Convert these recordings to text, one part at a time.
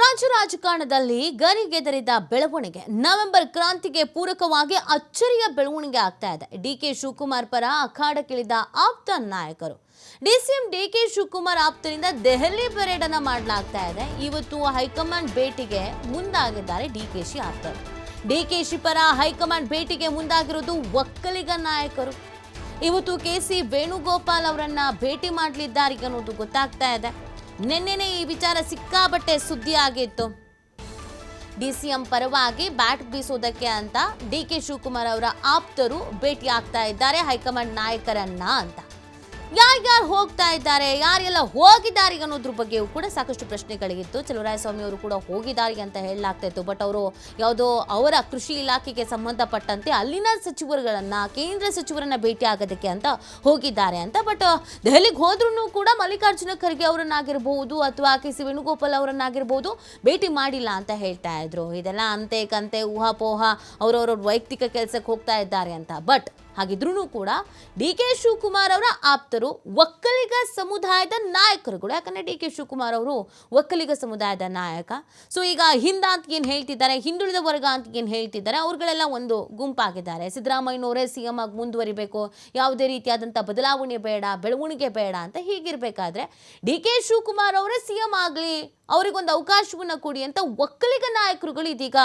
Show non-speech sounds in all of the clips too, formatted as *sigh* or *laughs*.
ರಾಜ್ಯ ರಾಜಕಾರಣದಲ್ಲಿ ಗರಿಗೆದರಿದ ಬೆಳವಣಿಗೆ. ನವೆಂಬರ್ ಕ್ರಾಂತಿಗೆ ಪೂರಕವಾಗಿ ಅಚ್ಚರಿಯ ಬೆಳವಣಿಗೆ ಆಗ್ತಾ ಇದೆ. ಡಿಕೆ ಶಿವಕುಮಾರ್ ಪರ ಅಖಾಡಕ್ಕಿಳಿದ ಆಪ್ತ ನಾಯಕರು. ಡಿ ಕೆ ಶಿವಕುಮಾರ್ ಆಪ್ತರಿಂದ ದೆಹಲಿ ಪರೇಡ್ ಅನ್ನ ಮಾಡಲಾಗ್ತಾ ಇದೆ. ಇವತ್ತು ಹೈಕಮಾಂಡ್ ಭೇಟಿಗೆ ಮುಂದಾಗಿದ್ದಾರೆ ಡಿ ಕೆ ಶಿ ಆಪ್ತರು. ಡಿ ಡಿಕೆಶಿ ಪರ ಹೈಕಮಾಂಡ್ ಭೇಟಿಗೆ ಮುಂದಾಗಿರೋದು ಒಕ್ಕಲಿಗ ನಾಯಕರು. ಇವತ್ತು ಕೆ ಸಿ ವೇಣುಗೋಪಾಲ್ ಅವರನ್ನ ಭೇಟಿ ಮಾಡಲಿದ್ದಾರೆ ಅನ್ನೋದು ಗೊತ್ತಾಗ್ತಾ ಇದೆ. ನಿನ್ನೆನೆ ಈ ವಿಚಾರ ಸಿಕ್ಕಾಬಟ್ಟೆ ಸುದ್ದಿ ಆಗಿತ್ತು. ಡಿಸಿಎಂ ಪರವಾಗಿ ಬ್ಯಾಟ್ ಬೀಸೋದಕ್ಕೆ ಅಂತ ಡಿ ಕೆ ಶಿವಕುಮಾರ್ ಅವರ ಆಪ್ತರು ಭೇಟಿ ಆಗ್ತಾ ಇದ್ದಾರೆ. ಹೈಕಮಾಂಡ್ ನಾಯಕರನ್ನ ಅಂತ. ಯಾರ್ಯಾರು ಹೋಗ್ತಾ ಇದ್ದಾರೆ, ಯಾರೆಲ್ಲ ಹೋಗಿದ್ದಾರೆ ಅನ್ನೋದ್ರ ಬಗ್ಗೆಯೂ ಕೂಡ ಸಾಕಷ್ಟು ಪ್ರಶ್ನೆಗಳಿಗಿತ್ತು. ಚಲುವರಾಯಸ್ವಾಮಿ ಅವರು ಕೂಡ ಹೋಗಿದ್ದಾರೆ ಅಂತ ಹೇಳಲಾಗ್ತಾ ಇತ್ತು. ಬಟ್ ಅವರು ಯಾವುದೋ ಅವರ ಕೃಷಿ ಇಲಾಖೆಗೆ ಸಂಬಂಧಪಟ್ಟಂತೆ ಅಲ್ಲಿನ ಸಚಿವರುಗಳನ್ನ, ಕೇಂದ್ರ ಸಚಿವರನ್ನ ಭೇಟಿ ಆಗೋದಕ್ಕೆ ಅಂತ ಹೋಗಿದ್ದಾರೆ ಅಂತ. ಬಟ್ ದೆಹಲಿಗೆ ಹೋದ್ರೂ ಕೂಡ ಮಲ್ಲಿಕಾರ್ಜುನ ಖರ್ಗೆ ಅವರನ್ನಾಗಿರ್ಬಹುದು ಅಥವಾ ಕೆ ಸಿ ವೇಣುಗೋಪಾಲ್ ಅವರನ್ನಾಗಿರ್ಬೋದು ಭೇಟಿ ಮಾಡಿಲ್ಲ ಅಂತ ಹೇಳ್ತಾ ಇದ್ರು. ಇದೆಲ್ಲ ಅಂತೆ ಕಂತೆ, ಊಹಾಪೋಹ, ಅವರವರ ವೈಯಕ್ತಿಕ ಕೆಲಸಕ್ಕೆ ಹೋಗ್ತಾ ಇದ್ದಾರೆ ಅಂತ. ಬಟ್ ಹಾಗಿದ್ರೂ ಕೂಡ ಡಿ ಕೆ ಶಿವಕುಮಾರ್ ಅವರ ಆಪ್ತರು ಒಕ್ಕಲಿಗ ಸಮುದಾಯದ ನಾಯಕರುಗಳು. ಯಾಕಂದ್ರೆ ಡಿ ಕೆ ಶಿವಕುಮಾರ್ ಅವರು ಒಕ್ಕಲಿಗ ಸಮುದಾಯದ ನಾಯಕ. ಸೊ ಈಗ ಹಿಂದ ಅಂತ ಏನು ಹೇಳ್ತಿದ್ದಾರೆ, ಹಿಂದುಳಿದ ವರ್ಗ ಅಂತ ಏನು ಹೇಳ್ತಿದ್ದಾರೆ, ಅವ್ರುಗಳೆಲ್ಲ ಒಂದು ಗುಂಪಾಗಿದ್ದಾರೆ. ಸಿದ್ದರಾಮಯ್ಯನವರೇ ಸಿ ಎಂ ಆಗಿ ಮುಂದುವರಿಬೇಕು, ಯಾವುದೇ ರೀತಿಯಾದಂಥ ಬದಲಾವಣೆ ಬೇಡ, ಬೆಳವಣಿಗೆ ಬೇಡ ಅಂತ ಹೀಗಿರಬೇಕಾದ್ರೆ ಡಿ ಕೆ ಶಿವಕುಮಾರ್ ಅವರೇ ಸಿ ಎಂ ಆಗಲಿ ಅವರಿಗೊಂದು ಅವಕಾಶವನ್ನು ಕೊಡಿ ಅಂತ ಒಕ್ಕಲಿಗ ನಾಯಕರುಗಳು ಇದೀಗ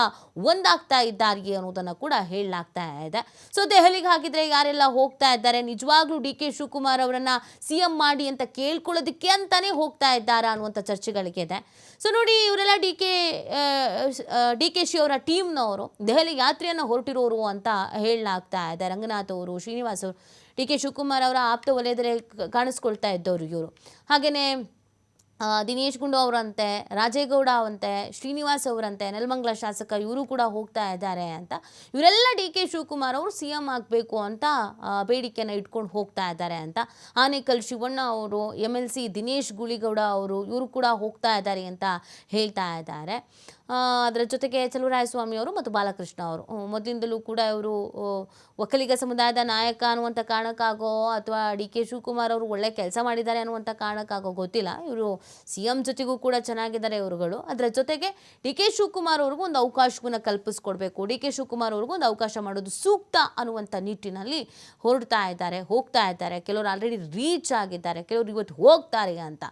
ಒಂದಾಗ್ತಾ ಇದ್ದಾರೆ ಅನ್ನೋದನ್ನು ಕೂಡ ಹೇಳಲಾಗ್ತಾ ಇದೆ. ಸೊ ದೆಹಲಿಗೆ ಹಾಕಿದ್ರೆ ಯಾರೆಲ್ಲ ಹೋಗ್ತಾ ಇದ್ದಾರೆ? ನಿಜವಾಗ್ಲೂ ಡಿ ಕೆ ಶಿವಕುಮಾರ್ ಅವರನ್ನು ಸಿ ಎಂ ಮಾಡಿ ಅಂತ ಕೇಳ್ಕೊಳ್ಳೋದಕ್ಕೆ ಅಂತಾನೆ ಹೋಗ್ತಾ ಇದ್ದಾರಾ ಅನ್ನುವಂಥ ಚರ್ಚೆಗಳಿಗೆ ಇದೆ. ಸೊ ನೋಡಿ ಇವರೆಲ್ಲ D K D K Shi ಅವರ ಟೀಮ್ನವರು ದೆಹಲಿ ಯಾತ್ರೆಯನ್ನು ಹೊರಟಿರೋರು ಅಂತ ಹೇಳಲಾಗ್ತಾ ಇದೆ. ರಂಗನಾಥ್ ಅವರು, ಶ್ರೀನಿವಾಸ್ ಅವರು, ಡಿ ಕೆ ಶಿವಕುಮಾರ್ ಅವರ ಆಪ್ತ ವಲಯದಲ್ಲಿ ಕಾಣಿಸ್ಕೊಳ್ತಾ ಇದ್ದವರು ಇವರು. ಹಾಗೆಯೇ ದಿನೇಶ್ ಗುಂಡು ಅವರಂತೆ, ರಾಜೇಗೌಡ ಅವಂತೆ ಶ್ರೀನಿವಾಸ್ ಅವರಂತೆ, ನೆಲಮಂಗಲ ಶಾಸಕ ಇವರು ಕೂಡ ಹೋಗ್ತಾ ಇದ್ದಾರೆ ಅಂತ. ಇವರೆಲ್ಲ ಡಿ ಕೆ ಶಿವಕುಮಾರ್ ಅವರು ಸಿ ಎಂ ಆಗಬೇಕು ಅಂತ ಬೇಡಿಕೆಯನ್ನು ಇಟ್ಕೊಂಡು ಹೋಗ್ತಾ ಇದ್ದಾರೆ ಅಂತ. ಆನೇಕಲ್ ಶಿವಣ್ಣ ಅವರು M L C Dinesh Guligowda ಅವರು ಇವರು ಕೂಡ ಹೋಗ್ತಾ ಇದ್ದಾರೆ ಅಂತ ಹೇಳ್ತಾ ಇದ್ದಾರೆ. ಅದರ ಜೊತೆಗೆ ಚಲುವರಾಯಸ್ವಾಮಿ ಅವರು ಮತ್ತು ಬಾಲಕೃಷ್ಣ ಅವರು. ಮೊದಲಿಂದಲೂ ಕೂಡ ಇವರು ಒಕ್ಕಲಿಗ ಸಮುದಾಯದ ನಾಯಕ ಅನ್ನುವಂಥ ಕಾರಣಕ್ಕಾಗೋ ಅಥವಾ ಡಿ ಕೆ ಶಿವಕುಮಾರ್ ಅವರು ಒಳ್ಳೆ ಕೆಲಸ ಮಾಡಿದ್ದಾರೆ ಅನ್ನುವಂಥ ಕಾರಣಕ್ಕಾಗೋ ಗೊತ್ತಿಲ್ಲ. ಇವರು ಸಿ ಎಂ ಜೊತೆಗೂ ಕೂಡ ಚೆನ್ನಾಗಿದ್ದಾರೆ ಇವರುಗಳು. ಅದರ ಜೊತೆಗೆ ಡಿ ಕೆ ಶಿವಕುಮಾರ್ ಅವ್ರಿಗೂ ಒಂದು ಅವಕಾಶವನ್ನು ಕಲ್ಪಿಸ್ಕೊಡ್ಬೇಕು. ಡಿ ಕೆ ಶಿವಕುಮಾರ್ ಅವ್ರಿಗೂ ಒಂದು ಅವಕಾಶ ಮಾಡೋದು ಸೂಕ್ತ ಅನ್ನುವಂಥ ನಿಟ್ಟಿನಲ್ಲಿ ಹೊರಡ್ತಾ ಇದ್ದಾರೆ, ಹೋಗ್ತಾ ಇದ್ದಾರೆ. ಕೆಲವರು ಆಲ್ರೆಡಿ ರೀಚ್ ಆಗಿದ್ದಾರೆ, ಕೆಲವರು ಇವತ್ತು ಹೋಗ್ತಾರೆ ಅಂತ.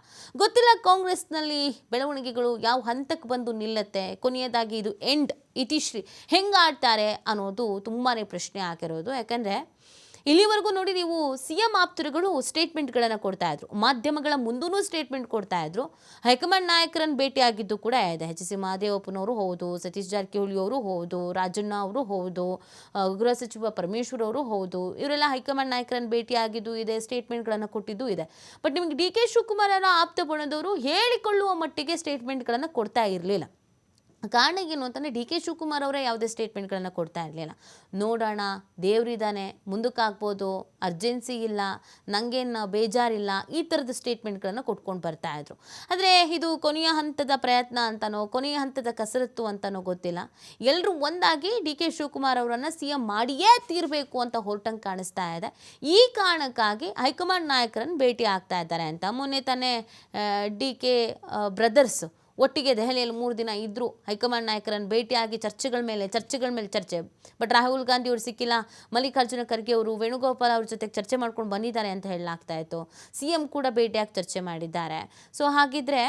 ಗೊತ್ತಿಲ್ಲ ಕಾಂಗ್ರೆಸ್ನಲ್ಲಿ ಬೆಳವಣಿಗೆಗಳು ಯಾವ ಹಂತಕ್ಕೆ ಬಂದು ನಿಲ್ಲತ್ತೆ? ಕೊನೆಯದಾಗಿ ಇದು ಎಂಡ್ ಇತಿಶ್ರೀ ಹೆಂಗೆ ಆಡ್ತಾರೆ ಅನ್ನೋದು ತುಂಬಾ ಪ್ರಶ್ನೆ ಆಗಿರೋದು. ಯಾಕಂದರೆ, ಇಲ್ಲಿವರೆಗೂ ನೋಡಿ ನೀವು ಸಿ ಎಂ ಆಪ್ತರುಗಳು ಸ್ಟೇಟ್ಮೆಂಟ್ಗಳನ್ನು ಕೊಡ್ತಾ ಇದ್ರು. ಮಾಧ್ಯಮಗಳ ಮುಂದೂ ಸ್ಟೇಟ್ಮೆಂಟ್ ಕೊಡ್ತಾ ಇದ್ರು. ಹೈಕಮಾಂಡ್ ನಾಯಕರನ್ನು ಭೇಟಿಯಾಗಿದ್ದು ಕೂಡ ಇದೆ. ಎಚ್ ಸಿ ಮಹದೇವಪ್ಪನವರು ಹೌದು, ಸತೀಶ್ ಜಾರಕಿಹೊಳಿ ಅವರು ಹೌದು, ರಾಜಣ್ಣ ಅವರು ಹೌದು ಗೃಹ ಸಚಿವ ಪರಮೇಶ್ವರ್ ಅವರು ಹೌದು. ಇವರೆಲ್ಲ ಹೈಕಮಾಂಡ್ ನಾಯಕರನ್ನು ಭೇಟಿಯಾಗಿದ್ದು ಇದೆ ಸ್ಟೇಟ್ಮೆಂಟ್ಗಳನ್ನು ಕೊಟ್ಟಿದ್ದು ಇದೆ. ಬಟ್ ನಿಮಗೆ ಡಿ ಕೆ ಶಿವಕುಮಾರ್ ಅವರ ಆಪ್ತ ಬಣದವರು ಹೇಳಿಕೊಳ್ಳುವ ಮಟ್ಟಿಗೆ ಸ್ಟೇಟ್ಮೆಂಟ್ಗಳನ್ನು ಕೊಡ್ತಾ ಇರಲಿಲ್ಲ. ಕಾರಣ ಏನು ಅಂತಂದರೆ ಡಿ ಕೆ ಶಿವಕುಮಾರ್ ಅವರೇ ಯಾವುದೇ ಸ್ಟೇಟ್ಮೆಂಟ್ಗಳನ್ನು ಕೊಡ್ತಾ ಇರಲಿಲ್ಲ. ನೋಡೋಣ ದೇವರಿದ್ದಾನೆ ಮುಂದಕ್ಕಾಗ್ಬೋದು ಅರ್ಜೆನ್ಸಿ ಇಲ್ಲ ನನಗೇನು ಬೇಜಾರಿಲ್ಲ, ಈ ಥರದ ಸ್ಟೇಟ್ಮೆಂಟ್ಗಳನ್ನು ಕೊಟ್ಕೊಂಡು ಬರ್ತಾ ಇದ್ರು. ಆದರೆ ಇದು ಕೊನೆಯ ಹಂತದ ಪ್ರಯತ್ನ ಅಂತನೋ, ಕೊನೆಯ ಹಂತದ ಕಸರತ್ತು ಅಂತನೋ ಗೊತ್ತಿಲ್ಲ. ಎಲ್ಲರೂ ಒಂದಾಗಿ ಡಿ ಕೆ ಶಿವಕುಮಾರ್ ಅವರನ್ನು ಸಿ ಎಂ ಮಾಡಿಯೇ ತೀರಬೇಕು ಅಂತ ಹೊರಟಂಗೆ ಕಾಣಿಸ್ತಾ ಇದೆ. ಈ ಕಾರಣಕ್ಕಾಗಿ ಹೈಕಮಾಂಡ್ ನಾಯಕರನ್ನು ಭೇಟಿ ಆಗ್ತಾ ಇದ್ದಾರೆ ಅಂತ. ಮೊನ್ನೆ ತಾನೇ ಡಿ ಕೆ ಬ್ರದರ್ಸ್ ಒಟ್ಟಿಗೆ ದೆಹಲಿಯಲ್ಲಿ ಮೂರು ದಿನ ಇದ್ದರು ಹೈಕಮಾಂಡ್ ನಾಯಕರನ್ನು ಭೇಟಿಯಾಗಿ ಚರ್ಚೆಗಳ ಮೇಲೆ ಚರ್ಚೆಗಳ ಮೇಲೆ ಚರ್ಚೆ. ಬಟ್ ರಾಹುಲ್ ಗಾಂಧಿ ಅವರು ಸಿಕ್ಕಿಲ್ಲ. ಮಲ್ಲಿಕಾರ್ಜುನ ಖರ್ಗೆ ಅವರು ವೇಣುಗೋಪಾಲ್ ಅವ್ರ ಜೊತೆಗೆ ಚರ್ಚೆ ಮಾಡ್ಕೊಂಡು ಬಂದಿದ್ದಾರೆ ಅಂತ ಹೇಳಲಾಗ್ತಾ ಇತ್ತು. ಸಿ ಎಂ ಕೂಡ ಭೇಟಿಯಾಗಿ ಚರ್ಚೆ ಮಾಡಿದ್ದಾರೆ. ಸೊ ಹಾಗಿದ್ರೆ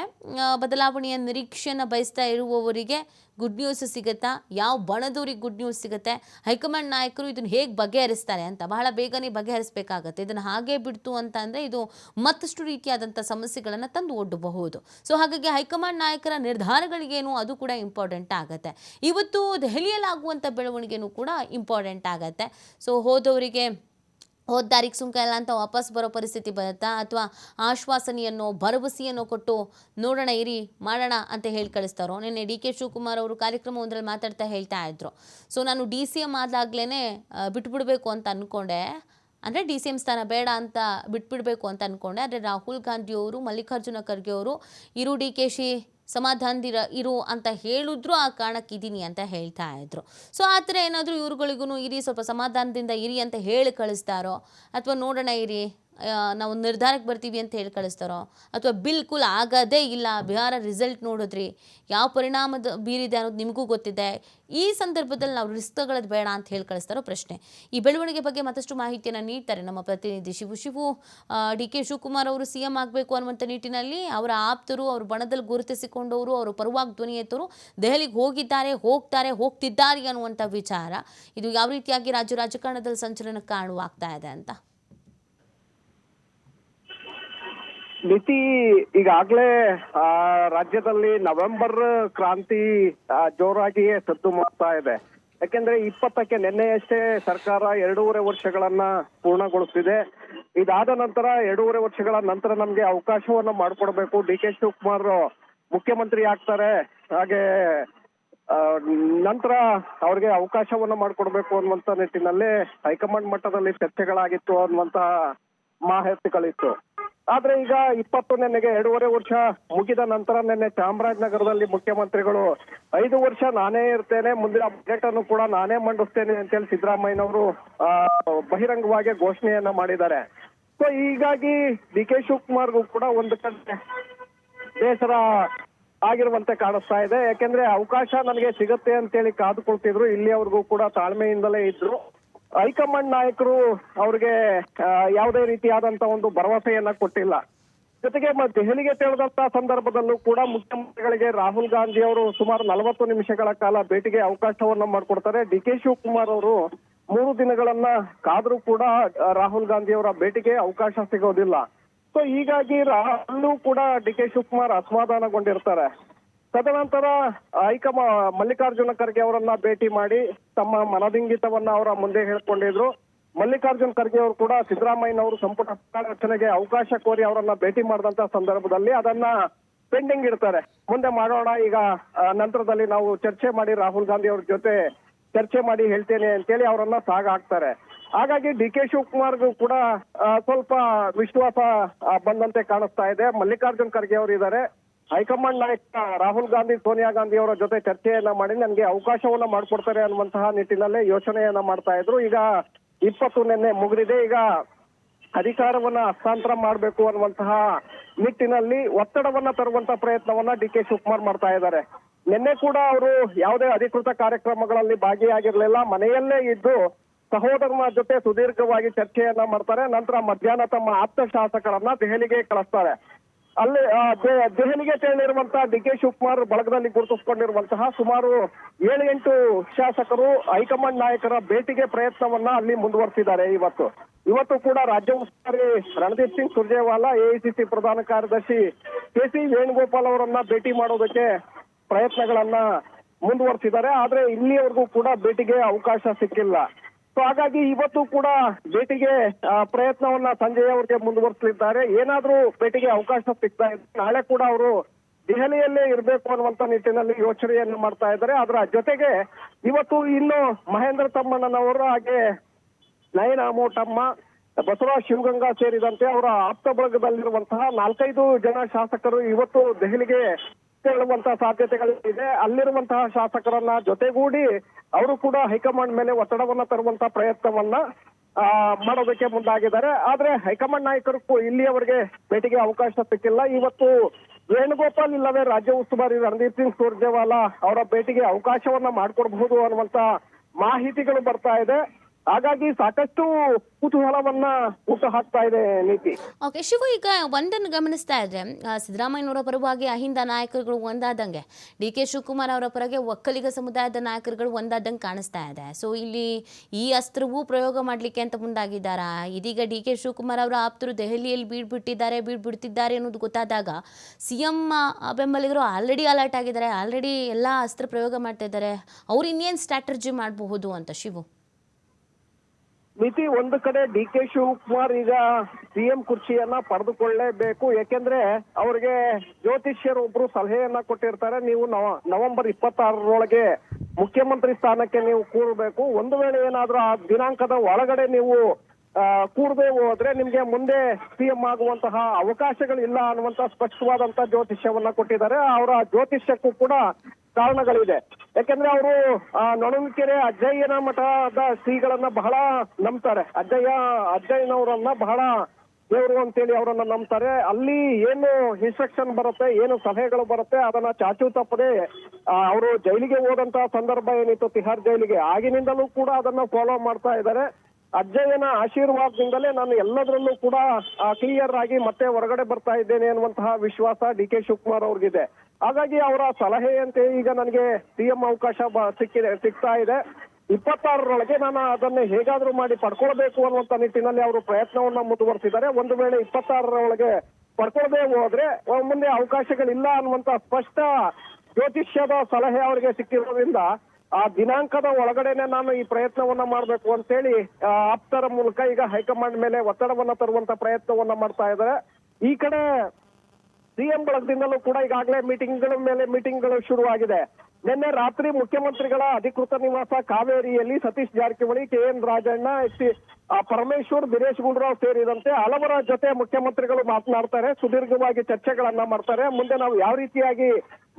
ಬದಲಾವಣೆಯ ನಿರೀಕ್ಷೆಯನ್ನು ಬಯಸ್ತಾ ಇರುವವರಿಗೆ ಗುಡ್ ನ್ಯೂಸ್ ಸಿಗುತ್ತಾ? ಯಾವ ಬಣದವ್ರಿಗೆ ಗುಡ್ ನ್ಯೂಸ್ ಸಿಗುತ್ತೆ? ಹೈಕಮಾಂಡ್ ನಾಯಕರು ಇದನ್ನು ಹೇಗೆ ಬಗೆಹರಿಸ್ತಾರೆ ಅಂತ ಬಹಳ ಬೇಗನೆ ಬಗೆಹರಿಸಬೇಕಾಗತ್ತೆ. ಇದನ್ನು ಹಾಗೆ ಬಿಡ್ತು ಅಂತ ಅಂದರೆ ಇದು ಮತ್ತಷ್ಟು ರೀತಿಯಾದಂಥ ಸಮಸ್ಯೆಗಳನ್ನು ತಂದು ಒಡ್ಡಬಹುದು. ಸೊ ಹಾಗಾಗಿ ಹೈಕಮಾಂಡ್ ನಾಯಕರ ನಿರ್ಧಾರಗಳಿಗೇನು ಅದು ಕೂಡ ಇಂಪಾರ್ಟೆಂಟ್ ಆಗುತ್ತೆ. ಇವತ್ತು ದೆಹಲಿಯಲ್ಲಾಗುವಂಥ ಬೆಳವಣಿಗೆನೂ ಕೂಡ ಇಂಪಾರ್ಟೆಂಟ್ ಆಗುತ್ತೆ. ಸೊ ಹೋದವರಿಗೆ ಹೋದ ದಾರಿಗೆ ಸುಂಕ ಇಲ್ಲ ಅಂತ ವಾಪಸ್ ಬರೋ ಪರಿಸ್ಥಿತಿ ಬರುತ್ತಾ ಅಥವಾ ಆಶ್ವಾಸನೆಯನ್ನು, ಭರವಸೆಯನ್ನು ಕೊಟ್ಟು ನೋಡೋಣ, ಇರಿ, ಮಾಡೋಣ ಅಂತ ಹೇಳಿ ಕಳಿಸ್ತಾರೋ? ನಿನ್ನೆ ಡಿ ಕೆ ಶಿವಕುಮಾರ್ ಅವರು ಕಾರ್ಯಕ್ರಮವೊಂದರಲ್ಲಿ ಮಾತಾಡ್ತಾ ಹೇಳ್ತಾ ಇದ್ರು. ಸೊ ನಾನು ಡಿ ಸಿ ಎಂ ಆದಾಗಲೇ ಬಿಟ್ಬಿಡ್ಬೇಕು ಅಂತ ಅಂದ್ಕೊಂಡೆ ಅಂದರೆ ಡಿ ಸಿ ಎಂ ಸ್ಥಾನ ಬೇಡ ಅಂತ ಬಿಟ್ಬಿಡಬೇಕು ಅಂತ ಅಂದ್ಕೊಂಡೆ ಆದರೆ ರಾಹುಲ್ ಗಾಂಧಿಯವರು, ಮಲ್ಲಿಕಾರ್ಜುನ ಖರ್ಗೆ ಅವರು, ಇರು ಡಿ ಕೆ ಶಿ ಸಮಾಧಾನದಿರ ಇರು ಅಂತ ಹೇಳಿದ್ರು ಆ ಕಾರಣಕ್ಕಿದ್ದೀನಿ ಅಂತ ಹೇಳ್ತಾ ಇದ್ರು. ಸೊ ಆ ಥರ ಏನಾದರೂ ಇವ್ರುಗಳಿಗೂ ಇರಿ, ಸ್ವಲ್ಪ ಸಮಾಧಾನದಿಂದ ಇರಿ ಅಂತ ಹೇಳಿ ಕಳಿಸ್ತಾರೋ? ಅಥವಾ ನೋಡೋಣ ಇರಿ. ನಾವು ನಿರ್ಧಾರಕ್ಕೆ ಬರ್ತೀವಿ ಅಂತ ಹೇಳಿ ಕಳಿಸ್ತಾರೋ? ಅಥವಾ ಬಿಲ್ಕುಲ್ ಆಗೋದೇ ಇಲ್ಲ, ಬಿಹಾರ ರಿಸಲ್ಟ್ ನೋಡಿದ್ರಿ, ಯಾವ ಪರಿಣಾಮದ ಬೀರಿದೆ ಅನ್ನೋದು ನಿಮಗೂ ಗೊತ್ತಿದೆ, ಈ ಸಂದರ್ಭದಲ್ಲಿ ನಾವು ರಿಸ್ಕ್ ತಗೊಳ್ಳೋದು ಬೇಡ ಅಂತ ಹೇಳಿ ಕಳಿಸ್ತಾರೋ ಪ್ರಶ್ನೆ. ಈ ಬೆಳವಣಿಗೆ ಬಗ್ಗೆ ಮತ್ತಷ್ಟು ಮಾಹಿತಿಯನ್ನು ನೀಡ್ತಾರೆ ನಮ್ಮ ಪ್ರತಿನಿಧಿ ಶಿವು ಶಿವು. ಡಿ ಕೆ ಶಿವಕುಮಾರ್ ಅವರು ಸಿ ಎಂ ಆಗಬೇಕು ಅನ್ನುವಂಥ ನಿಟ್ಟಿನಲ್ಲಿ ಅವರ ಆಪ್ತರು, ಅವ್ರ ಬಣದಲ್ಲಿ ಗುರುತಿಸಿಕೊಂಡವರು, ಅವರು ಪರವಾಗಿ ಧ್ವನಿ ಎತ್ತರು, ದೆಹಲಿಗೆ ಹೋಗಿದ್ದಾರೆ, ಹೋಗ್ತಾರೆ, ಹೋಗ್ತಿದ್ದಾರೆ ಅನ್ನುವಂಥ ವಿಚಾರ ಇದು ಯಾವ ರೀತಿಯಾಗಿ ರಾಜ್ಯ ರಾಜಕಾರಣದಲ್ಲಿ ಸಂಚಲನ ಕಾರಣವಾಗ್ತಾ ಇದೆ ಅಂತ. ಮಿತಿ ಈಗಾಗಲೇ ಆ, ರಾಜ್ಯದಲ್ಲಿ ನವೆಂಬರ್ ಕ್ರಾಂತಿ ಜೋರಾಗಿಯೇ ಸದ್ದು ಮಾಡ್ತಾ ಇದೆ. ಯಾಕೆಂದ್ರೆ ಇಪ್ಪತ್ತಕ್ಕೆ ನಿನ್ನೆಯಷ್ಟೇ ಸರ್ಕಾರ ಎರಡೂವರೆ ವರ್ಷಗಳನ್ನ ಪೂರ್ಣಗೊಳಿಸಿದೆ ಇದಾದ ನಂತರ ಎರಡೂವರೆ ವರ್ಷಗಳ ನಂತರ ನಮ್ಗೆ ಅವಕಾಶವನ್ನ ಮಾಡಿಕೊಡ್ಬೇಕು. ಡಿ ಕೆ ಶಿವಕುಮಾರ್ ಮುಖ್ಯಮಂತ್ರಿ ಆಗ್ತಾರೆ. ಹಾಗೆ ನಂತರ ಅವ್ರಿಗೆ ಅವಕಾಶವನ್ನ ಮಾಡಿಕೊಡ್ಬೇಕು ಅನ್ನುವಂತ ನಿಟ್ಟಿನಲ್ಲಿ ಹೈಕಮಾಂಡ್ ಮಟ್ಟದಲ್ಲಿ ಚರ್ಚೆಗಳಾಗಿತ್ತು ಅನ್ನುವಂತ ಮಾಹಿತಿಗಳಿತ್ತು. ಆದ್ರೆ ಈಗ ಇಪ್ಪತ್ತು ನೆನ್ನೆಗೆ ಎರಡೂವರೆ ವರ್ಷ ಮುಗಿದ ನಂತರ ನಿನ್ನೆ ಚಾಮರಾಜನಗರದಲ್ಲಿ ಮುಖ್ಯಮಂತ್ರಿಗಳು ಐದು ವರ್ಷ ನಾನೇ ಇರ್ತೇನೆ ಮುಂದಿನ ಬಜೆಟ್ ಅನ್ನು ಕೂಡ ನಾನೇ ಮಂಡಿಸ್ತೇನೆ ಅಂತೇಳಿ ಸಿದ್ದರಾಮಯ್ಯನವರು ಆ, ಬಹಿರಂಗವಾಗಿ ಘೋಷಣೆಯನ್ನ ಮಾಡಿದ್ದಾರೆ. ಸೊ ಹೀಗಾಗಿ ಡಿ ಕೆ ಶಿವಕುಮಾರ್ಗೂ ಕೂಡ ಒಂದು ಕಡೆ ಬೇಸರ ಆಗಿರುವಂತೆ ಕಾಣಿಸ್ತಾ ಇದೆ. ಯಾಕೆಂದ್ರೆ ಅವಕಾಶ ನನಗೆ ಸಿಗುತ್ತೆ ಅಂತೇಳಿ ಕಾದುಕೊಳ್ತಿದ್ರು ಇಲ್ಲಿಯವರೆಗೂ ಕೂಡ ತಾಳ್ಮೆಯಿಂದಲೇ ಇದ್ರು. ಹೈಕಮಾಂಡ್ ನಾಯಕರು ಅವ್ರಿಗೆ ಯಾವುದೇ ರೀತಿಯಾದಂತ ಒಂದು ಭರವಸೆಯನ್ನ ಕೊಟ್ಟಿಲ್ಲ. ಜೊತೆಗೆ ದೆಹಲಿಗೆ ತೆರಳಿದಂತ ಸಂದರ್ಭದಲ್ಲೂ ಕೂಡ ಮುಖ್ಯಮಂತ್ರಿಗಳಿಗೆ ರಾಹುಲ್ ಗಾಂಧಿ ಅವರು ಸುಮಾರು ನಲವತ್ತು ನಿಮಿಷಗಳ ಕಾಲ ಭೇಟಿಗೆ ಅವಕಾಶವನ್ನ ಮಾಡಿಕೊಡ್ತಾರೆ. ಡಿ ಕೆ ಶಿವಕುಮಾರ್ ಅವರು ಮೂರು ದಿನಗಳನ್ನ ಕಾದ್ರೂ ಕೂಡ ರಾಹುಲ್ ಗಾಂಧಿ ಅವರ ಭೇಟಿಗೆ ಅವಕಾಶ ಸಿಗೋದಿಲ್ಲ. ಸೊ, ಹೀಗಾಗಿ ರಾಹುಲ್ ಕೂಡ ಡಿ ಕೆ ಶಿವಕುಮಾರ್ ಅಸಮಾಧಾನಗೊಂಡಿರ್ತಾರೆ. ತದನಂತರ ಹೈಕಮಾ ಮಲ್ಲಿಕಾರ್ಜುನ ಖರ್ಗೆ ಅವರನ್ನ ಭೇಟಿ ಮಾಡಿ ತಮ್ಮ ಮನದಿಂಗಿತವನ್ನ ಅವರ ಮುಂದೆ ಹೇಳ್ಕೊಂಡಿದ್ರು. ಮಲ್ಲಿಕಾರ್ಜುನ್ ಖರ್ಗೆ ಅವರು ಕೂಡ ಸಿದ್ದರಾಮಯ್ಯನವರು ಸಂಪುಟ ರಚನೆಗೆ ಅವಕಾಶ ಕೋರಿ ಅವರನ್ನ ಭೇಟಿ ಮಾಡಿದಂತ ಸಂದರ್ಭದಲ್ಲಿ ಅದನ್ನ ಪೆಂಡಿಂಗ್ ಇಡ್ತಾರೆ. ಮುಂದೆ ಮಾಡೋಣ, ಈಗ ನಂತರದಲ್ಲಿ ನಾವು ಚರ್ಚೆ ಮಾಡಿ ರಾಹುಲ್ ಗಾಂಧಿ ಅವ್ರ ಜೊತೆ ಚರ್ಚೆ ಮಾಡಿ ಹೇಳ್ತೇನೆ ಅಂತೇಳಿ ಅವರನ್ನ ಸಾಗ ಹಾಕ್ತಾರೆ. ಹಾಗಾಗಿ ಡಿ ಕೆ ಶಿವಕುಮಾರ್ಗೂ ಕೂಡ ಸ್ವಲ್ಪ ವಿಶ್ವಾಸ ಬಂದಂತೆ ಕಾಣಿಸ್ತಾ ಇದೆ. ಮಲ್ಲಿಕಾರ್ಜುನ್ ಖರ್ಗೆ ಅವರು ಇದ್ದಾರೆ. ಹೈಕಮಾಂಡ್ ನಾಯಕ ರಾಹುಲ್ ಗಾಂಧಿ, ಸೋನಿಯಾ ಗಾಂಧಿ ಅವರ ಜೊತೆ ಚರ್ಚೆಯನ್ನ ಮಾಡಿ ನನಗೆ ಅವಕಾಶವನ್ನ ಮಾಡ್ಕೊಡ್ತಾರೆ ಅನ್ನುವಂತಹ ನಿಟ್ಟಿನಲ್ಲಿ ಯೋಚನೆಯನ್ನ ಮಾಡ್ತಾ ಇದ್ರು. ಈಗ ಇಪ್ಪತ್ತು ನಿನ್ನೆ ಮುಗಿದಿದೆ. ಈಗ ಅಧಿಕಾರವನ್ನ ಹಸ್ತಾಂತರ ಮಾಡಬೇಕು ಅನ್ನುವಂತಹ ನಿಟ್ಟಿನಲ್ಲಿ ಒತ್ತಡವನ್ನ ತರುವಂತ ಪ್ರಯತ್ನವನ್ನ ಡಿ ಕೆ ಶಿವಕುಮಾರ್ ಮಾಡ್ತಾ ಇದ್ದಾರೆ. ನಿನ್ನೆ ಕೂಡ ಅವರು ಯಾವುದೇ ಅಧಿಕೃತ ಕಾರ್ಯಕ್ರಮಗಳಲ್ಲಿ ಭಾಗಿಯಾಗಿರ್ಲಿಲ್ಲ. ಮನೆಯಲ್ಲೇ ಇದ್ದು ಸಹೋದರನ ಜೊತೆ ಸುದೀರ್ಘವಾಗಿ ಚರ್ಚೆಯನ್ನ ಮಾಡ್ತಾರೆ. ನಂತರ ಮಧ್ಯಾಹ್ನ ತಮ್ಮ ಆಪ್ತ ಶಾಸಕರನ್ನ ದೆಹಲಿಗೆ ಕಳಿಸ್ತಾರೆ. ಅಲ್ಲಿ ದೆಹಲಿಗೆ ತೆರಳಿರುವಂತಹ ಡಿ ಕೆ ಶಿವಕುಮಾರ್ ಬಳಗದಲ್ಲಿ ಗುರುತಿಸಿಕೊಂಡಿರುವಂತಹ ಸುಮಾರು ಏಳು ಎಂಟು ಶಾಸಕರು, ಹೈಕಮಾಂಡ್ ನಾಯಕರ ಭೇಟಿಗೆ ಪ್ರಯತ್ನವನ್ನ ಅಲ್ಲಿ ಮುಂದುವರೆಸಿದ್ದಾರೆ ಇವತ್ತು. ಇವತ್ತು ಕೂಡ ರಾಜ್ಯ ಉಸ್ತುವಾರಿ ರಣದೀಪ್ ಸಿಂಗ್ ಸುರ್ಜೇವಾಲಾ, ಎಐಸಿಸಿ ಪ್ರಧಾನ ಕಾರ್ಯದರ್ಶಿ ಕೆ ಸಿ ವೇಣುಗೋಪಾಲ್ ಅವರನ್ನ ಭೇಟಿ ಮಾಡೋದಕ್ಕೆ ಪ್ರಯತ್ನಗಳನ್ನ ಮುಂದುವರೆಸಿದ್ದಾರೆ. ಆದ್ರೆ ಇಲ್ಲಿಯವರೆಗೂ ಕೂಡ ಭೇಟಿಗೆ ಅವಕಾಶ ಸಿಕ್ಕಿಲ್ಲ. ಸೊ ಹಾಗಾಗಿ ಇವತ್ತು ಕೂಡ ಭೇಟಿಗೆ ಪ್ರಯತ್ನವನ್ನ ಸಂಜಯ್ ಅವರಿಗೆ ಮುಂದುವರಿಸಲಿದ್ದಾರೆ. ಏನಾದ್ರೂ ಭೇಟಿಗೆ ಅವಕಾಶ ಸಿಗ್ತಾ ಇದೆ ನಾಳೆ ಕೂಡ ಅವರು ದೆಹಲಿಯಲ್ಲೇ ಇರಬೇಕು ಅನ್ನುವಂತ ನಿಟ್ಟಿನಲ್ಲಿ ಯೋಚನೆಯನ್ನು ಮಾಡ್ತಾ ಇದ್ದಾರೆ. ಅದರ ಜೊತೆಗೆ ಇವತ್ತು ಇನ್ನು ಮಹೇಂದ್ರ ತಮ್ಮಣ್ಣನವರು ಹಾಗೆ ನಯನ ಮೋಟಮ್ಮ ಬಸವರಾಜ್ ಶಿವಗಂಗಾ ಸೇರಿದಂತೆ ಅವರ ಆಪ್ತ ಬಳಗದಲ್ಲಿರುವಂತಹ ನಾಲ್ಕೈದು ಜನ ಶಾಸಕರು ಇವತ್ತು ದೆಹಲಿಗೆ ತೆರಳುವಂತಹ ಸಾಧ್ಯತೆಗಳಿದೆ. ಅಲ್ಲಿರುವಂತಹ ಶಾಸಕರನ್ನ ಜೊತೆಗೂಡಿ ಅವರು ಕೂಡ ಹೈಕಮಾಂಡ್ ಮೇಲೆ ಒತ್ತಡವನ್ನ ತರುವಂತಹ ಪ್ರಯತ್ನವನ್ನ ಆ, ಮಾಡೋದಕ್ಕೆ ಮುಂದಾಗಿದ್ದಾರೆ. ಆದ್ರೆ ಹೈಕಮಾಂಡ್ ನಾಯಕರು ಇಲ್ಲಿಯವರೆಗೆ ಭೇಟಿಗೆ ಅವಕಾಶ ಸಿಕ್ಕಿಲ್ಲ. ಇವತ್ತು ವೇಣುಗೋಪಾಲ್ ಇಲ್ಲವೇ ರಾಜ್ಯ ಉಸ್ತುವಾರಿ ರಣದೀಪ್ ಸಿಂಗ್ ಸುರ್ಜೇವಾಲಾ ಅವರ ಭೇಟಿಗೆ ಅವಕಾಶವನ್ನ ಮಾಡಿಕೊಡ್ಬಹುದು ಅನ್ನುವಂತ ಮಾಹಿತಿಗಳು ಬರ್ತಾ ಇದೆ. ಹಾಗಾಗಿ ಸಾಕಷ್ಟು ಕುತೂಹಲವನ್ನ ಹುಟ್ಟು ಹಾಕ್ತಾ ಇದೆ ನೀತಿ. ಓಕೆ ಶಿವು, ಈಗ ಒಂದನ್ನು ಗಮನಿಸ್ತಾ ಇದ್ರೆ ಸಿದ್ದರಾಮಯ್ಯನವರ ಪರವಾಗಿ ಅಹಿಂದ ನಾಯಕರುಗಳು ಒಂದಾದಂಗೆ ಡಿ ಕೆ ಶಿವಕುಮಾರ್ ಅವರ ಪರವಾಗಿ ಒಕ್ಕಲಿಗ ಸಮುದಾಯದ ನಾಯಕರುಗಳು ಒಂದಾದಂಗೆ ಕಾಣಿಸ್ತಾ ಇದೆ. ಸೊ ಇಲ್ಲಿ ಈ ಅಸ್ತ್ರವೂ ಪ್ರಯೋಗ ಮಾಡಲಿಕ್ಕೆ ಅಂತ ಮುಂದಾಗಿದ್ದಾರಾ? ಇದೀಗ ಡಿ ಕೆ ಶಿವಕುಮಾರ್ ಅವರ ಆಪ್ತರು ದೆಹಲಿಯಲ್ಲಿ ಬೀಡ್ಬಿಟ್ಟಿದ್ದಾರೆ ಬೀಡ್ಬಿಡ್ತಿದ್ದಾರೆ ಅನ್ನೋದು ಗೊತ್ತಾದಾಗ ಸಿ ಎಂ ಬೆಂಬಲಿಗರು ಆಲ್ರೆಡಿ ಅಲರ್ಟ್ ಆಗಿದ್ದಾರೆ. ಆಲ್ರೆಡಿ ಎಲ್ಲ ಅಸ್ತ್ರ ಪ್ರಯೋಗ ಮಾಡ್ತಾ ಇದ್ದಾರೆ. ಅವ್ರು ಇನ್ನೇನು ಸ್ಟ್ರಾಟಜಿ ಮಾಡಬಹುದು ಅಂತ, ಶಿವು? ಮಿತಿ ಒಂದು ಕಡೆ ಡಿ ಕೆ ಶಿವಕುಮಾರ್ ಈಗ ಸಿಎಂ ಕುರ್ಚಿಯನ್ನ ಪಡೆದುಕೊಳ್ಳಲೇಬೇಕು ಯಾಕೆಂದ್ರೆ ಅವ್ರಿಗೆ ಜ್ಯೋತಿಷ್ಯರು ಒಬ್ರು ಸಲಹೆಯನ್ನ ಕೊಟ್ಟಿರ್ತಾರೆ. ನೀವು ನವ- ನವೆಂಬರ್ ಇಪ್ಪತ್ತಾರರೊಳಗೆ ಮುಖ್ಯಮಂತ್ರಿ ಸ್ಥಾನಕ್ಕೆ ನೀವು ಕೂರಬೇಕು. ಒಂದು ವೇಳೆ ಏನಾದ್ರೂ ಆ ದಿನಾಂಕದ ಒಳಗಡೆ ನೀವು ಕೂರದೆ ಹೋದ್ರೆ ನಿಮ್ಗೆ ಮುಂದೆ ಸಿಎಂ ಆಗುವಂತಹ ಅವಕಾಶಗಳಿಲ್ಲ ಅನ್ನುವಂತ ಸ್ಪಷ್ಟವಾದಂತ ಜ್ಯೋತಿಷ್ಯವನ್ನ ಕೊಟ್ಟಿದ್ದಾರೆ. ಅವರ ಜ್ಯೋತಿಷ್ಯಕ್ಕೂ ಕೂಡ ಕಾರಣಗಳಿದೆ. ಯಾಕಂದ್ರೆ ಅವರು ನೊಣವಿಕೆರೆ ಅಜ್ಜಯ್ಯನ ಮಠದ ಶ್ರೀಗಳನ್ನ ಬಹಳ ನಂಬ್ತಾರೆ. ಅಜ್ಜಯ್ಯ, ಅಜ್ಜಯ್ಯನವರನ್ನ ಬಹಳ ದೇವರು ಅಂತೇಳಿ ಅವರನ್ನ ನಂಬ್ತಾರೆ. ಅಲ್ಲಿ ಏನು ಇನ್ಸ್ಟ್ರಕ್ಷನ್ ಬರುತ್ತೆ, ಏನು ಸಲಹೆಗಳು ಬರುತ್ತೆ, ಅದನ್ನ ಚಾಚು ತಪ್ಪದೆ ಅವರು ಜೈಲಿಗೆ ಹೋದಂತಹ ಸಂದರ್ಭ ಏನಿತ್ತು, ತಿಹಾರ್ ಜೈಲಿಗೆ, ಆಗಿನಿಂದಲೂ ಕೂಡ ಅದನ್ನ ಫಾಲೋ ಮಾಡ್ತಾ ಇದ್ದಾರೆ. ಅಜ್ಜಯ್ಯನ ಆಶೀರ್ವಾದದಿಂದಲೇ ನಾನು ಎಲ್ಲದರಲ್ಲೂ ಕೂಡ ಕ್ಲಿಯರ್ ಆಗಿ ಮತ್ತೆ ಹೊರಗಡೆ ಬರ್ತಾ ಇದ್ದೇನೆ ಅನ್ನುವಂತಹ ವಿಶ್ವಾಸ ಡಿ ಕೆ ಶಿವಕುಮಾರ್ ಅವ್ರಿಗಿದೆ. ಹಾಗಾಗಿ ಅವರ ಸಲಹೆಯಂತೆ ಈಗ ನನಗೆ ಸಿಎಂ ಅವಕಾಶ ಸಿಕ್ಕಿದೆ, ಸಿಗ್ತಾ ಇದೆ. ಇಪ್ಪತ್ತಾರರೊಳಗೆ ನಾನು ಅದನ್ನ ಹೇಗಾದ್ರೂ ಮಾಡಿ ಪಡ್ಕೊಳ್ಬೇಕು ಅನ್ನುವಂತ ನಿಟ್ಟಿನಲ್ಲಿ ಅವರು ಪ್ರಯತ್ನವನ್ನ ಮುಂದುವರೆಸಿದ್ದಾರೆ. ಒಂದು ವೇಳೆ ಇಪ್ಪತ್ತಾರರೊಳಗೆ ಪಡ್ಕೊಳ್ದೇ ಹೋದ್ರೆ ಮುಂದೆ ಅವಕಾಶಗಳಿಲ್ಲ ಅನ್ನುವಂತ ಸ್ಪಷ್ಟ ಜ್ಯೋತಿಷ್ಯದ ಸಲಹೆ ಅವರಿಗೆ ಸಿಕ್ಕಿರೋದ್ರಿಂದ ಆ ದಿನಾಂಕದ ಒಳಗಡೆನೆ ನಾನು ಈ ಪ್ರಯತ್ನವನ್ನ ಮಾಡಬೇಕು ಅಂತೇಳಿ ಆಪ್ತರ ಮೂಲಕ ಈಗ ಹೈಕಮಾಂಡ್ ಮೇಲೆ ಒತ್ತಡವನ್ನ ತರುವಂತ ಪ್ರಯತ್ನವನ್ನ ಮಾಡ್ತಾ ಇದ್ದಾರೆ. ಈ ಕಡೆ ಸಿಎಂ ಬಳಗದಿಂದಲೂ ಕೂಡ ಈಗಾಗಲೇ ಮೀಟಿಂಗ್ಗಳ ಮೇಲೆ ಮೀಟಿಂಗ್ಗಳು ಶುರುವಾಗಿದೆ. ನಿನ್ನೆ ರಾತ್ರಿ ಮುಖ್ಯಮಂತ್ರಿಗಳ ಅಧಿಕೃತ ನಿವಾಸ ಕಾವೇರಿಯಲ್ಲಿ Satish Jarkiholi, K N Rajanna, H Parameshwar, Dinesh Gundu Rao ಸೇರಿದಂತೆ ಹಲವರ ಜೊತೆ ಮುಖ್ಯಮಂತ್ರಿಗಳು ಮಾತನಾಡ್ತಾರೆ, ಸುದೀರ್ಘವಾಗಿ ಚರ್ಚೆಗಳನ್ನ ಮಾಡ್ತಾರೆ. ಮುಂದೆ ನಾವು ಯಾವ ರೀತಿಯಾಗಿ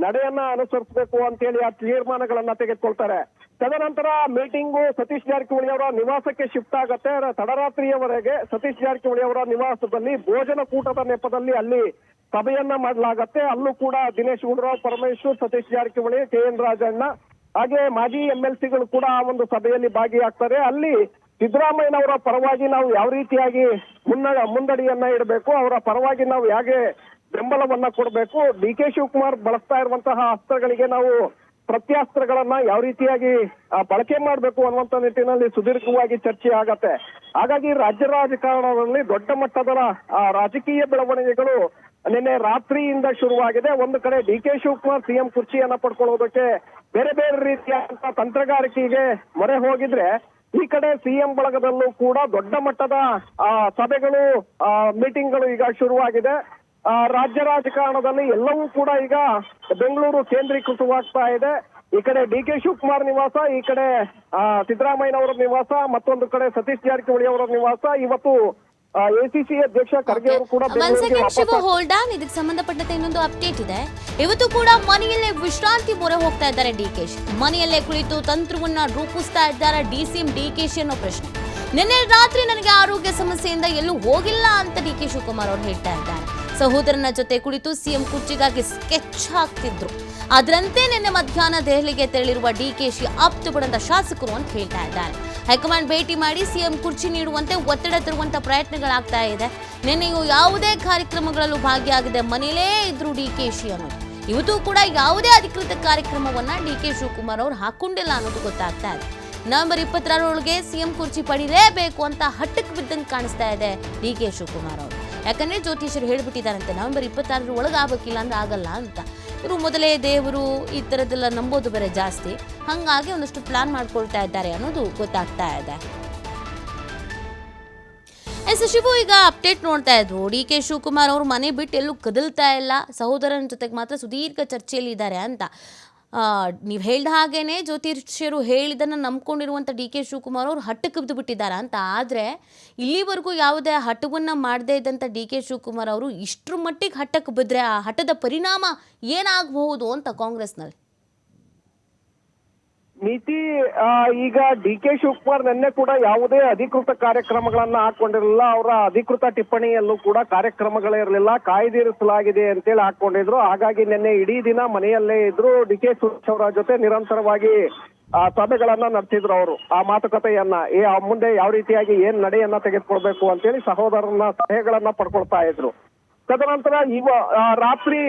ನಡೆಯನ್ನ ಅನುಸರಿಸಬೇಕು ಅಂತೇಳಿ ಆ ತೀರ್ಮಾನಗಳನ್ನ ತೆಗೆದುಕೊಳ್ತಾರೆ. ತದನಂತರ ಮೀಟಿಂಗು ಸತೀಶ್ ಜಾರಕಿಹೊಳಿ ಅವರ ನಿವಾಸಕ್ಕೆ ಶಿಫ್ಟ್ ಆಗತ್ತೆ. ತಡರಾತ್ರಿಯವರೆಗೆ ಸತೀಶ್ ಜಾರಕಿಹೊಳಿ ಅವರ ನಿವಾಸದಲ್ಲಿ ಭೋಜನ ಕೂಟದ ನೆಪದಲ್ಲಿ ಅಲ್ಲಿ ಸಭೆಯನ್ನ ಮಾಡಲಾಗತ್ತೆ. ಅಲ್ಲೂ ಕೂಡ ದಿನೇಶ್ ಗುಂಡೂರಾವ್ ಪರಮೇಶ್ವರ್, ಸತೀಶ್ ಜಾರಕಿಹೊಳಿ ಕೆ ಎನ್ ರಾಜಣ್ಣ, ಹಾಗೆ ಮಾಜಿ ಎಂ ಎಲ್ ಸಿಗಳು ಕೂಡ ಆ ಒಂದು ಸಭೆಯಲ್ಲಿ ಭಾಗಿಯಾಗ್ತಾರೆ. ಅಲ್ಲಿ ಸಿದ್ದರಾಮಯ್ಯನವರ ಪರವಾಗಿ ನಾವು ಯಾವ ರೀತಿಯಾಗಿ ಮುನ್ನ ಮುಂದಡಿಯನ್ನ ಇಡಬೇಕು, ಅವರ ಪರವಾಗಿ ನಾವು ಹೇಗೆ ಬೆಂಬಲವನ್ನ ಕೊಡಬೇಕು, ಡಿ ಕೆ ಶಿವಕುಮಾರ್ ಬಳಸ್ತಾ ಇರುವಂತಹ ಅಸ್ತ್ರಗಳಿಗೆ ನಾವು ಪ್ರತ್ಯಾಸ್ತ್ರಗಳನ್ನ ಯಾವ ರೀತಿಯಾಗಿ ಬಳಕೆ ಮಾಡಬೇಕು ಅನ್ನುವಂತ ನಿಟ್ಟಿನಲ್ಲಿ ಸುದೀರ್ಘವಾಗಿ ಚರ್ಚೆ ಆಗತ್ತೆ. ಹಾಗಾಗಿ ರಾಜ್ಯ ರಾಜಕಾರಣದಲ್ಲಿ ದೊಡ್ಡ ಮಟ್ಟದ ರಾಜಕೀಯ ಬೆಳವಣಿಗೆಗಳು ನಿನ್ನೆ ರಾತ್ರಿಯಿಂದ ಶುರುವಾಗಿದೆ. ಒಂದು ಕಡೆ ಡಿ ಕೆ ಶಿವಕುಮಾರ್ ಸಿಎಂ ಕುರ್ಚಿಯನ್ನ ಪಡ್ಕೊಳ್ಳೋದಕ್ಕೆ ಬೇರೆ ಬೇರೆ ರೀತಿಯಾದಂತಹ ತಂತ್ರಗಾರಿಕೆಗೆ ಮೊರೆ ಹೋಗಿದ್ರೆ, ಈ ಕಡೆ ಸಿಎಂ ಬಳಗದಲ್ಲೂ ಕೂಡ ದೊಡ್ಡ ಮಟ್ಟದ ಸಭೆಗಳು ಮೀಟಿಂಗ್ಗಳು ಈಗ ಶುರುವಾಗಿದೆ. ರಾಜ್ಯ ರಾಜಕಾರಣದಲ್ಲಿ ಎಲ್ಲವೂ ಕೂಡ ಈಗ ಬೆಂಗಳೂರು ಕೇಂದ್ರೀಕೃತವಾಗ್ತಾ ಇದೆ. ಈ ಕಡೆ ಡಿ ಕೆ ಶಿವಕುಮಾರ್ ನಿವಾಸ ಈ ಕಡೆ ಸಿದ್ದರಾಮಯ್ಯನವರ ನಿವಾಸ ಮತ್ತೊಂದು ಕಡೆ ಸತೀಶ್ ಜಾರಕಿಹೊಳಿ ಅವರ ನಿವಾಸ. ಇವತ್ತು ಎಸಿಸಿ ಅಧ್ಯಕ್ಷ ಖರ್ಗೆ ಅವರು ಕೂಡ ಹೋಲ್ಡ್ ಆನ್ ಇದಕ್ಕೆ ಸಂಬಂಧಪಟ್ಟಂತೆ ಇನ್ನೊಂದು ಅಪ್ಡೇಟ್ ಇದೆ. ಇವತ್ತು ಕೂಡ ಮನೆಯಲ್ಲೇ ವಿಶ್ರಾಂತಿ ಮೊರೆ ಹೋಗ್ತಾ ಇದ್ದಾರೆ ಡಿಕೆಶ್ ಮನೆಯಲ್ಲೇ ಕುಳಿತು ತಂತ್ರವನ್ನ ರೂಪಿಸ್ತಾ ಇದ್ದಾರೆ ಡಿಸಿಎಂ ಡಿಕೆಶಿ ಅನ್ನೋ ಪ್ರಶ್ನೆ. ನಿನ್ನೆ ರಾತ್ರಿ ನನಗೆ ಆರೋಗ್ಯ ಸಮಸ್ಯೆಯಿಂದ ಎಲ್ಲೂ ಹೋಗಿಲ್ಲ ಅಂತ ಡಿ ಕೆ ಶಿವಕುಮಾರ್ ಅವರು ಹೇಳ್ತಾ ಇದ್ದಾರೆ. ಸಹೋದರನ ಜೊತೆ ಕುಳಿತು ಸಿಎಂ ಕುರ್ಚಿಗಾಗಿ ಸ್ಕೆಚ್ ಹಾಕ್ತಿದ್ರು. ಅದರಂತೆ ನಿನ್ನೆ ಮಧ್ಯಾಹ್ನ ದೆಹಲಿಗೆ ತೆರಳಿರುವ ಡಿಕೆಶಿ ಆಪ್ತ ಬಣದ ಶಾಸಕರು ಅಂತ ಹೇಳ್ತಾ ಇದ್ದಾರೆ. ಹೈಕಮಾಂಡ್ ಭೇಟಿ ಮಾಡಿ ಸಿಎಂ ಕುರ್ಚಿ ನೀಡುವಂತೆ ಒತ್ತಡ ತರುವಂತ ಪ್ರಯತ್ನಗಳಾಗ್ತಾ ಇದೆ. ನಿನ್ನೆಯೂ ಯಾವುದೇ ಕಾರ್ಯಕ್ರಮಗಳಲ್ಲೂ ಭಾಗಿಯಾಗದೆ ಮನೆಯಲ್ಲೇ ಇದ್ರು ಡಿಕೆಶಿ ಅನ್ನೋದು. ಇವತ್ತು ಕೂಡ ಯಾವುದೇ ಅಧಿಕೃತ ಕಾರ್ಯಕ್ರಮವನ್ನ ಡಿ ಕೆ ಶಿವಕುಮಾರ್ ಅವರು ಹಾಕೊಂಡಿಲ್ಲ ಅನ್ನೋದು ಗೊತ್ತಾಗ್ತಾ ಇದೆ. ನವೆಂಬರ್ ಇಪ್ಪತ್ತರೊಳಗೆ ಸಿಎಂ ಕುರ್ಚಿ ಪಡಿಲೇಬೇಕು ಅಂತ ಹಟ್ಟಕ್ಕೆ ಬಿದ್ದಂಗೆ ಕಾಣಿಸ್ತಾ ಇದೆ ಡಿ ಕೆ ಶಿವಕುಮಾರ್ ಅವರು. ಯಾಕಂದ್ರೆ ಜ್ಯೋತಿಷರು ಹೇಳಿಬಿಟ್ಟಿದ್ದಾರಂತೆ, ನವೆಂಬರ್ ಇಪ್ಪತ್ತಾರರ ಒಳಗೆ ಆಗಬೇಕಿಲ್ಲ ಅಂದ್ರೆ ಆಗಲ್ಲ ಅಂತ. ಇವರು ಮೊದಲೇ ದೇವರು ಈ ಥರದ್ದೆಲ್ಲ ನಂಬೋದು ಬೇರೆ ಜಾಸ್ತಿ. ಹಾಗಾಗಿ ಒಂದಷ್ಟು ಪ್ಲಾನ್ ಮಾಡ್ಕೊಳ್ತಾ ಇದ್ದಾರೆ ಅನ್ನೋದು ಗೊತ್ತಾಗ್ತಾ ಇದೆ. ಎಸ್, ಶಿವು ಈಗ ಅಪ್ಡೇಟ್ ನೋಡ್ತಾ ಇದ್ವು. ಡಿ ಕೆ ಶಿವಕುಮಾರ್ ಅವರು ಮನೆ ಬಿಟ್ಟು ಎಲ್ಲೂ ಕದಲ್ತಾ ಇಲ್ಲ. ಸಹೋದರನ ಜೊತೆಗೆ ಮಾತ್ರ ಸುದೀರ್ಘ ಚರ್ಚೆಯಲ್ಲಿ ಇದ್ದಾರೆ ಅಂತ. ನೀವು ಹೇಳಿದ ಹಾಗೇನೆ ಜ್ಯೋತಿಷ್ಯರು ಹೇಳಿದ್ದನ್ನು ನಂಬ್ಕೊಂಡಿರುವಂಥ ಡಿ ಕೆ ಶಿವಕುಮಾರ್ ಅವರು ಹಟ್ಟಕ್ಕೆ ಬಿದ್ದು ಬಿಟ್ಟಿದ್ದಾರೆ ಅಂತ. ಆದರೆ ಇಲ್ಲಿವರೆಗೂ ಯಾವುದೇ ಹಟವನ್ನು ಮಾಡದೇ ಇದ್ದಂಥ ಡಿ ಕೆ ಶಿವಕುಮಾರ್ ಅವರು ಇಷ್ಟರ ಮಟ್ಟಿಗೆ ಹಟ್ಟಕ್ಕೆ ಬಿದ್ದರೆ ಆ ಹಠದ ಪರಿಣಾಮ ಏನಾಗಬಹುದು ಅಂತ ಕಾಂಗ್ರೆಸ್ನಲ್ಲಿ? ಆ, ಈಗ ಡಿ ಕೆ ಶಿವಕುಮಾರ್ ನಿನ್ನೆ ಕೂಡ ಯಾವುದೇ ಅಧಿಕೃತ ಕಾರ್ಯಕ್ರಮಗಳನ್ನ ಹಾಕೊಂಡಿರಲಿಲ್ಲ. ಅವರ ಅಧಿಕೃತ ಟಿಪ್ಪಣಿಯಲ್ಲೂ ಕೂಡ ಕಾರ್ಯಕ್ರಮಗಳಿರಲಿಲ್ಲ ಕಾಯ್ದಿರಿಸಲಾಗಿದೆ ಅಂತೇಳಿ ಹಾಕೊಂಡಿದ್ರು. ಹಾಗಾಗಿ ನಿನ್ನೆ ಇಡೀ ದಿನ ಮನೆಯಲ್ಲೇ ಇದ್ರು ಡಿ ಕೆ ಅವರ ಜೊತೆ ನಿರಂತರವಾಗಿ ಸಭೆಗಳನ್ನ ನಡೆಸಿದ್ರು ಅವರು. ಆ ಮಾತುಕತೆಯನ್ನ ಏ ಮುಂದೆ ಯಾವ ರೀತಿಯಾಗಿ ಏನ್ ನಡೆಯನ್ನ ತೆಗೆದುಕೊಳ್ಬೇಕು ಅಂತೇಳಿ ಸಹೋದರನ ಸಲಹೆಗಳನ್ನ ಪಡ್ಕೊಳ್ತಾ ಇದ್ರು. ತದನಂತರ ಇವ ರಾತ್ರಿ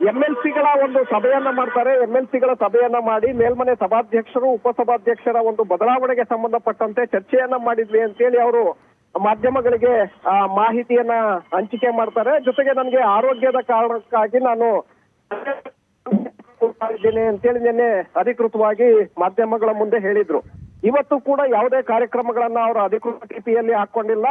ಎಲ್ ಸಿಗಳ ಒಂದು ಸಭೆಯನ್ನ ಮಾಡ್ತಾರೆ. ಎಂ ಎಲ್ ಸಿಗಳ ಸಭೆಯನ್ನ ಮಾಡಿ ಮೇಲ್ಮನೆ ಸಭಾಧ್ಯಕ್ಷರು ಉಪಸಭಾಧ್ಯಕ್ಷರ ಒಂದು ಬದಲಾವಣೆಗೆ ಸಂಬಂಧಪಟ್ಟಂತೆ ಚರ್ಚೆಯನ್ನ ಮಾಡಿದ್ವಿ ಅಂತೇಳಿ ಅವರು ಮಾಧ್ಯಮಗಳಿಗೆ ಆ, ಮಾಹಿತಿಯನ್ನ ಹಂಚಿಕೆ ಮಾಡ್ತಾರೆ. ಜೊತೆಗೆ ನನಗೆ ಆರೋಗ್ಯದ ಕಾರಣಕ್ಕಾಗಿ ನಾನು *laughs* ಇದ್ದೇನೆ ಅಂತೇಳಿ ನಿನ್ನೆ ಅಧಿಕೃತವಾಗಿ ಮಾಧ್ಯಮಗಳ ಮುಂದೆ ಹೇಳಿದ್ರು. ಇವತ್ತು ಕೂಡ ಯಾವುದೇ ಕಾರ್ಯಕ್ರಮಗಳನ್ನ ಅವರು ಅಧಿಕೃತ ಟಿಪಿಯಲ್ಲಿ ಹಾಕೊಂಡಿಲ್ಲ.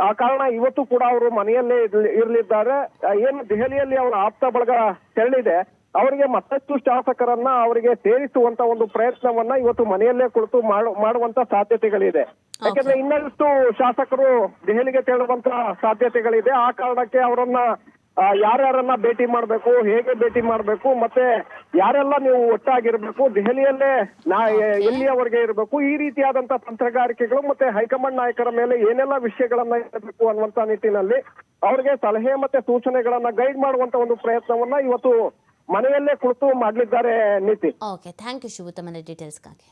ಆ ಕಾರಣ ಇವತ್ತು ಕೂಡ ಅವರು ಮನೆಯಲ್ಲೇ ಇರ್ಲಿ- ಇರ್ಲಿದ್ದಾರೆ. ಏನು ದೆಹಲಿಯಲ್ಲಿ ಅವರ ಆಪ್ತ ಬಳಗ ತೆರಳಿದೆ. ಅವರಿಗೆ ಮತ್ತಷ್ಟು ಶಾಸಕರನ್ನ ಅವರಿಗೆ ಸೇರಿಸುವಂತ ಒಂದು ಪ್ರಯತ್ನವನ್ನ ಇವತ್ತು ಮನೆಯಲ್ಲೇ ಕುಳಿತು ಮಾಡು- ಮಾಡುವಂತ ಸಾಧ್ಯತೆಗಳಿದೆ. ಯಾಕಂದ್ರೆ ಇನ್ನಷ್ಟು ಶಾಸಕರು ದೆಹಲಿಗೆ ತೆರಳುವಂತ ಸಾಧ್ಯತೆಗಳಿದೆ. ಆ ಕಾರಣಕ್ಕೆ ಅವರನ್ನ ಯಾರ್ಯಾರನ್ನ ಭೇಟಿ ಮಾಡಬೇಕು, ಹೇಗೆ ಭೇಟಿ ಮಾಡಬೇಕು, ಮತ್ತೆ ಯಾರೆಲ್ಲ ನೀವು ಒಟ್ಟಾಗಿರ್ಬೇಕು, ದೆಹಲಿಯಲ್ಲೇ ನಾ ಎಲ್ಲಿಯವರೆಗೆ ಇರಬೇಕು, ಈ ರೀತಿಯಾದಂತಹ ತಂತ್ರಗಾರಿಕೆಗಳು ಮತ್ತೆ ಹೈಕಮಾಂಡ್ ನಾಯಕರ ಮೇಲೆ ಏನೆಲ್ಲ ವಿಷಯಗಳನ್ನ ಇರಬೇಕು ಅನ್ನುವಂತ ನಿಟ್ಟಿನಲ್ಲಿ ಅವ್ರಿಗೆ ಸಲಹೆ ಮತ್ತೆ ಸೂಚನೆಗಳನ್ನ ಗೈಡ್ ಮಾಡುವಂತ ಒಂದು ಪ್ರಯತ್ನವನ್ನ ಇವತ್ತು ಮನೆಯಲ್ಲೇ ಕುಳಿತು ಮಾಡಲಿದ್ದಾರೆ ನೀತಿ ಓಕೆ ಥ್ಯಾಂಕ್ ಯು ಶಿವು ತಮ್ಮ ಡೀಟೇಲ್ಸ್ಗಾಗಿ